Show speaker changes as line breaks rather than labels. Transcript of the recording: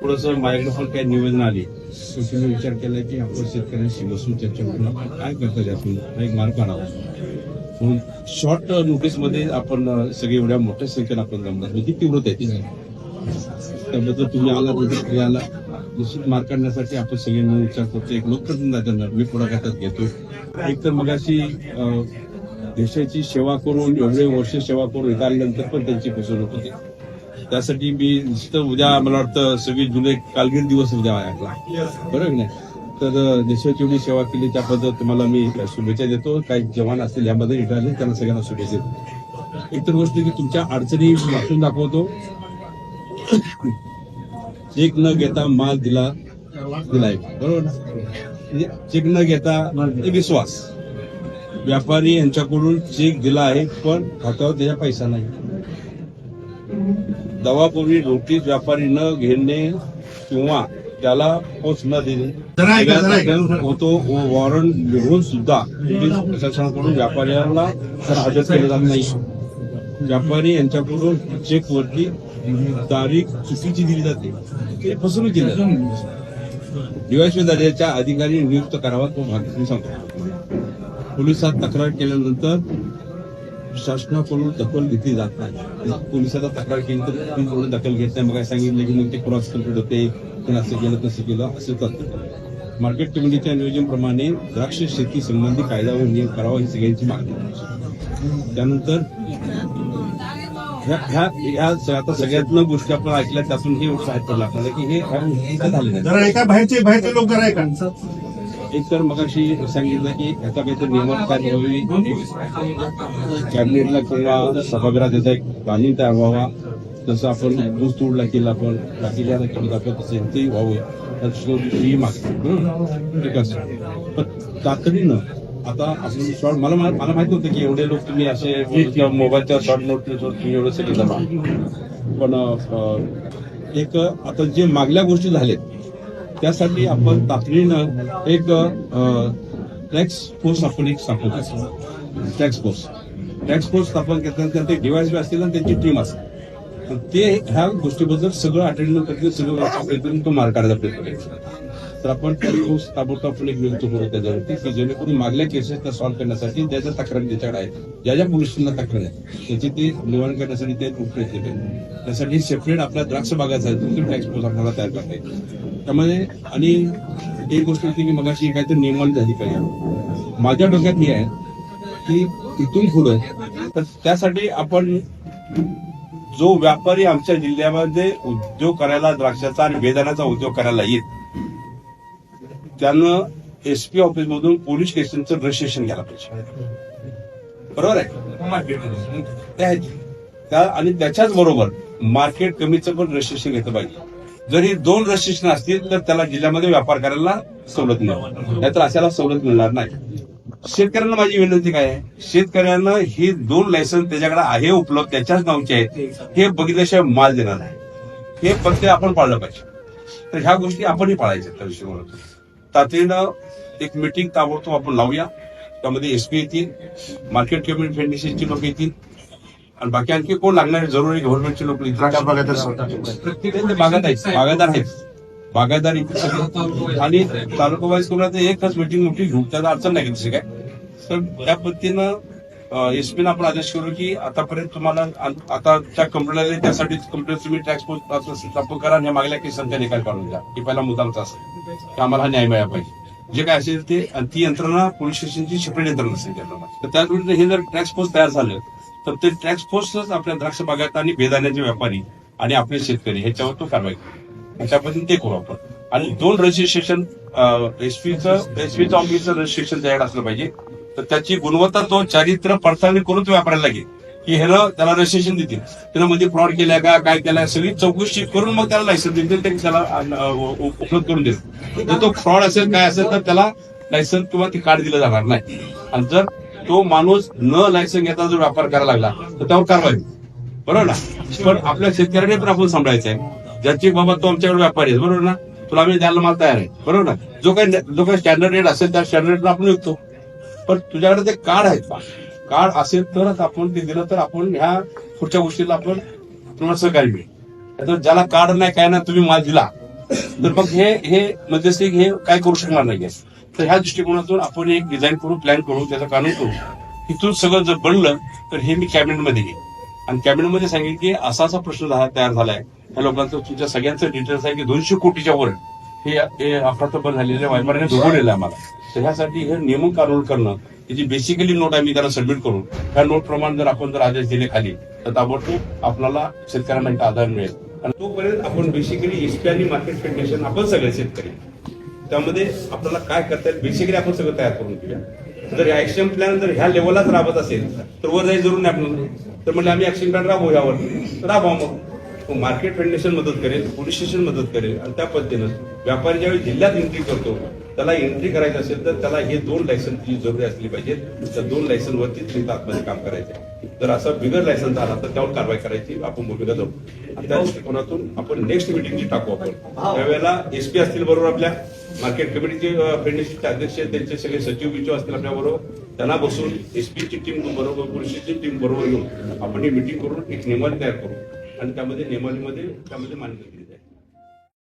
थोडस माझ्याकडे काही निवेदन आली. तर विचार केला की आपण शेतकऱ्यांशी बसून चर्चा करून आपण काय करता यातून एक मार्ग काढावा. म्हणून शॉर्ट नोटीसमध्ये आपण सगळे एवढ्या मोठ्या संख्येने आपण जमणार. म्हणजे तीव्रता आहे त्याबद्दल तुम्ही आला प्रतिक्रिया आला. निश्चित मार्ग काढण्यासाठी आपण सगळ्यांना विचार करतो. एक लोकप्रतिनिधी मी पुढाकार घेतो एक तर मग अशी देशाची सेवा करून एवढे वर्ष सेवा करून इथं पण त्यांची फसवणूक होती. त्यासाठी मी नुसतं उद्या मला वाटतं सव्वीस जुलै कालगीर दिवस उद्या आहे बरोबर की नाही? तर देशाची एवढी सेवा केली त्याबद्दल तुम्हाला मी शुभेच्छा देतो. काही जवान असतील यामध्ये रिटायर त्यांना सगळ्यांना शुभेच्छा देतो. इतर गोष्ट की तुमच्या अडचणी वाचून दाखवतो. चेक न घेता माल दिला दिलाय. बरोबर ना? म्हणजे चेक न घेता विश्वास. व्यापारी यांच्याकडून चेक दिला आहे पण खात्यावर त्याचा पैसा नाही. दवापूर्वी नोटीस व्यापारी न घेणे किंवा त्याला पोच न देणे. होतो वॉरंट लिहून सुद्धा पोलीस प्रशासनाकडून व्यापाऱ्याला तर हजर केलं जात नाही. व्यापारी यांच्याकडून चेक वरती तारीख चुकीची दिली जाते. ते फसवणूक केली जाते. दिवाळीच्या अधिकारी नियुक्त करावा तो भाग सांगतो. पोलिसात तक्रार केल्यानंतर शासनाकडून दखल घेतली जात नाही. पोलिसाला तक्रार केली तर पोलीस एवढं दखल घेत नाही. मग काय सांगितलं की मग ते क्रॉस कंप्लीट होते पण असं केलं तसं केलं असं करतं मार्केट कमिटीच्या नियोजनप्रमाणे द्राक्ष शेती संबंधी कायदा व नियम करावा ही सगळ्यांची मागणी त्यानंतर ह्या ह्या आता सगळ्यातनं गोष्टी आपण ऐकल्या त्यातून हे उत्साहित पडला की हे हे झालं नाही?
बाहेरचे बाहेरचे लोक करायचं एकतर
एक तर मगाशी सांगितलं की याचा काहीतरी नियमन कार्य व्हावी कॅबिनेटला किंवा सभागृहात याचा एक प्लॅनिंग तयार व्हावा. जसं आपण ऊस तोडला केला आपण बाकीच्या केलं दाखवत तसं यांचंही व्हावं. त्याची ही मागणी. पण तातडीनं आता आपण शॉर्ट मला मला माहीत होतं की एवढे लोक तुम्ही असे मोबाईलच्या शॉर्ट नोटवर तुम्ही एवढं सगळे जमा. पण एक आता जे मागल्या गोष्टी झाल्यात त्यासाठी आपण तातडीनं एक टॅक्स फोर्स आपण एक स्थापन टॅक्स फोर्स टॅक्स फोर्स स्थापन केल्यानंतर ते डिवाइस असतील आणि त्यांची टीम असेल. ते ह्या गोष्टीबद्दल सगळं अटेंड करतील सगळं तो मार्ग काढायचा प्रयत्न करायचा तर आपण टॅक्स ताबडतोब एक करू त्याच्यावरती की जेणेकरून मागल्या केसेस त्या सॉल्व्ह करण्यासाठी ज्या ज्या तक्रारी त्याच्याकडे आहेत. ज्या ज्या पोलिसांना तक्रार आहे त्याची ते निवारण करण्यासाठी ते उपयोग केले त्यासाठी सेपरेट आपल्या द्राक्ष बागाचा टॅक्स फोर्स आपल्याला तयार करता येईल. त्यामध्ये आणि एक गोष्ट होती की मगाशी काहीतरी नियमावली झाली पाहिजे माझ्या डोक्यात मी आहे की तिथून पुढे तर त्यासाठी आपण जो व्यापारी आमच्या जिल्ह्यामध्ये उद्योग करायला द्राक्षाचा आणि बेदाण्याचा उद्योग करायला येईल त्यानं एसपी ऑफिस मधून पोलीस स्टेशनचं रजिस्ट्रेशन घ्यायला पाहिजे. बरोबर आहे? त्या आणि त्याच्याच बरोबर मार्केट कमीचं पण रजिस्ट्रेशन घेतलं पाहिजे. जर ही दोन रजिस्ट्रेशन असतील तर त्याला जिल्ह्यामध्ये व्यापार करायला सवलत मिळेल. नाहीतर अशाला सवलत मिळणार नाही. शेतकऱ्यांना माझी विनंती काय आहे? शेतकऱ्यांना ही दोन लायसन्स त्याच्याकडे आहे उपलब्ध त्याच्याच नावचे आहेत. हे बघितल्याशिवाय माल देणार नाही. हे फक्त आपण पाळलं पाहिजे. तर ह्या गोष्टी आपणही पाळायच्या त्या विषयी तातडीनं एक मिटिंग ताबडतोब आपण लावूया. त्यामध्ये एसपी येतील मार्केट कमिटी फेडरेशनची लोक येतील. आणि बाकी आणखी कोण लागणारे जरुरी गव्हर्नमेंटचे लोक ते बागायत आहेत. बागायतदार आहेत. सगळे आणि तालुका वाईज कोणा एकच मिटिंग मोठी घेऊ. त्याला अडचण नाही तसे काय? तर त्या पद्धतीनं एसपीनं आपण आदेश करू की आतापर्यंत तुम्हाला आता त्या कंपनीला त्यासाठी कंपनी तुम्ही टॅक्स स्थापन करा आणि मागल्या की संख्या निकाल काढून द्या की पहिला मुद्दामचा असेल की आम्हाला न्याय मिळाला पाहिजे. जे काय असेल ते ती यंत्रणा पोलीस स्टेशनची सेपरेट यंत्रणा असेल त्या तर दृष्टीने हे जर टॅक्स फोर्स तयार झालं तर ते टॅक्स फोर्सच आपल्या द्राक्ष बागायत आणि बेदाण्याचे व्यापारी आणि आपले शेतकरी ह्याच्यावर तो कारवाई करेल. अशा पद्धतीने ते करू आपण. आणि दोन रजिस्ट्रेशन एसपीचं एसपीचं ऑफिसचं रजिस्ट्रेशन तयार असलं पाहिजे. तर त्याची गुणवत्ता तो चारित्र्य पडताळणी करून तो व्यापारायला लागेल. की हे त्याला रजिस्ट्रेशन देतील. त्यानं म्हणजे फ्रॉड केलाय का काय केलाय सगळी चौकशी करून मग त्याला लायसन्स देतील ते त्याला उपलब्ध करून देतील. जर तो फ्रॉड असेल काय असेल तर त्याला लायसन्स किंवा ते कार्ड दिलं जाणार नाही. आणि जर तो माणूस न लायसन्स घेता जर व्यापार करायला लागला तर त्यावर कारवाई बरोबर ना? पण आपल्या शेतकऱ्याने पण आपण सांभाळायचं आहे. ज्याची बाबा तो आमच्याकडे व्यापारी आहे बरोबर ना? तुला आम्ही द्यायला माल तयार आहे. बरोबर ना? जो काही जो काही स्टँडर्ड रेट असेल त्या स्टँडर्ड रेटला आपण विकतो. पण तुझ्याकडे ते कार्ड आहेत का कार्ड असेल तरच आपण ते दिलं तर आपण ह्या पुढच्या गोष्टीला आपण तुम्हाला सहकार्य मिळेल ज्याला कार्ड नाही काय ना तुम्ही माल दिला. तर मग हे हे मध्यस्थी हे काय करू शकणार नाहीये तर ह्या दृष्टिकोनातून आपण एक डिझाईन करू प्लॅन करू त्याचं कानून करू. इथून सगळं जर बनलं तर हे मी कॅबिनेटमध्ये घेईन. आणि कॅबिनेटमध्ये सांगेन की असा असा प्रश्न तयार झालाय. ह्या लोकांचं तुमच्या सगळ्यांचं डिटेल्स आहे की दोनशे कोटीच्या वर हे हे अफरातफर झालेल्या वायमाराने दुबवलेलं आहे आम्हाला. तर ह्यासाठी हे नियमन कानून करणं त्याची बेसिकली नोट आम्ही त्याला सबमिट करू ह्या नोट प्रमाणे जर आपण जर आदेश दिले खाली तर ताबडतोब आपल्याला शेतकऱ्यांना एक आधार मिळेल. आणि तोपर्यंत आपण बेसिकली एसपी आणि मार्केट कंडिशन आपण सगळे शेतकरी. त्यामध्ये आपल्याला काय करता येईल? बेसिकली आपण सगळं तयार करून घेऊया. जर ऍक्शन प्लॅन जर ह्या लेवललाच राबत असेल तर वर जाईल जरूर नाही आपल्याला. तर म्हणजे आम्ही ऍक्शन प्लॅन राबवू यावर. तर राबवा मग. मार्केट फेडरेशन मदत करेल पोलीस स्टेशन मदत करेल. आणि त्या पद्धतीनं व्यापारी ज्यावेळी जिल्ह्यात एंट्री करतो त्याला एंट्री करायचं असेल तर त्याला हे दोन लायसन्सची जरुरी असली पाहिजे त्या दोन लायसन वरती त्यांचं आतमध्ये काम करायचं जर असं बिगर लायसन्स आला तर त्यावर कारवाई करायची. आपण भूमिका जाऊ त्या दृष्टिकोनातून आपण नेक्स्ट मिटिंग जी टाकू आपण. त्यावेळेला एसपी असतील बरोबर आपल्या. मार्केट कमिटीचे फेडरेशनचे अध्यक्ष त्यांचे सगळे सचिव बिचिव असतील आपल्या बरोबर. त्यांना बसून एसपीची टीम बरोबर पोलिसची टीम बरोबर घेऊन आपण ही मिटिंग करून एक नियमावली तयार करू. आणि त्यामध्ये नेमालीमध्ये त्यामध्ये मान्य केली